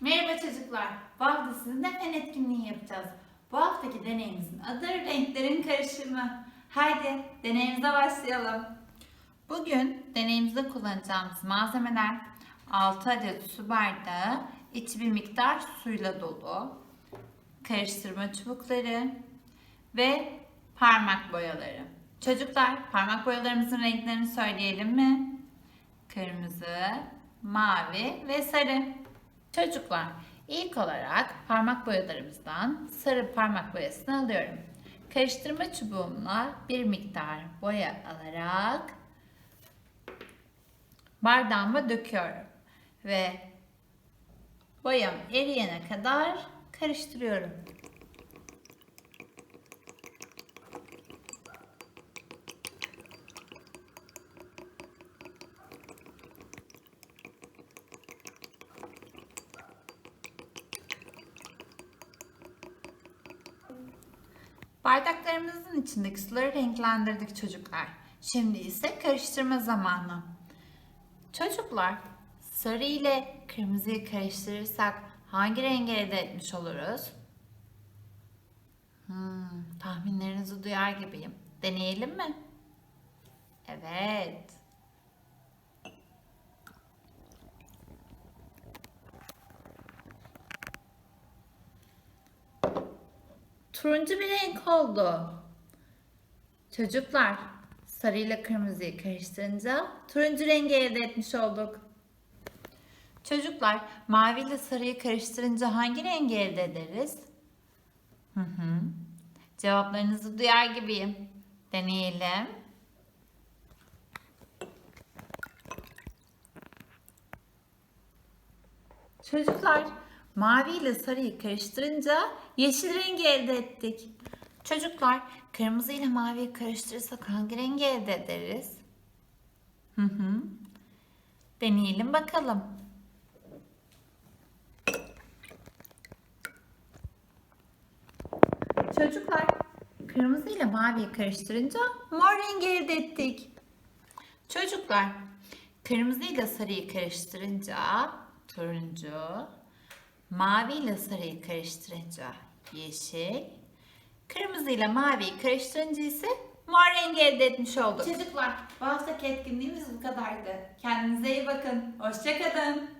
Merhaba çocuklar. Bu hafta sizinle fen etkinliği yapacağız. Bu haftaki deneyimizin adı renklerin karışımı. Haydi deneyimize başlayalım. Bugün deneyimizde kullanacağımız malzemeler 6 adet su bardağı, içi bir miktar suyla dolu, karıştırma çubukları ve parmak boyaları. Çocuklar parmak boyalarımızın renklerini söyleyelim mi? Kırmızı, mavi ve sarı. Çocuklar, ilk olarak parmak boyalarımızdan sarı parmak boyasını alıyorum. Karıştırma çubuğumla bir miktar boya alarak bardağıma döküyorum. Ve boyam eriyene kadar karıştırıyorum. Bardaklarımızın içindeki suları renklendirdik çocuklar. Şimdi ise karıştırma zamanı. Çocuklar, sarı ile kırmızıyı karıştırırsak hangi rengi elde etmiş oluruz? Hmm, tahminlerinizi duyar gibiyim. Deneyelim mi? Evet. Turuncu bir renk oldu. Çocuklar, sarı ile kırmızıyı karıştırınca turuncu rengi elde etmiş olduk. Çocuklar, mavi ile sarıyı karıştırınca hangi rengi elde ederiz? Hı hı. Cevaplarınızı duyar gibiyim. Deneyelim. Çocuklar, mavi ile sarıyı karıştırınca yeşil rengi elde ettik. Çocuklar, kırmızı ile maviyi karıştırırsak hangi rengi elde ederiz? Hı hı. Deneyelim bakalım. Çocuklar, kırmızı ile maviyi karıştırınca mor rengi elde ettik. Çocuklar, kırmızı ile sarıyı karıştırınca turuncu, mavi ile sarıyı karıştırınca yeşil, kırmızı ile maviyi karıştırınca ise mor rengi elde etmiş olduk. Çocuklar, bu haftaki etkinliğimiz bu kadardı. Kendinize iyi bakın. Hoşçakalın.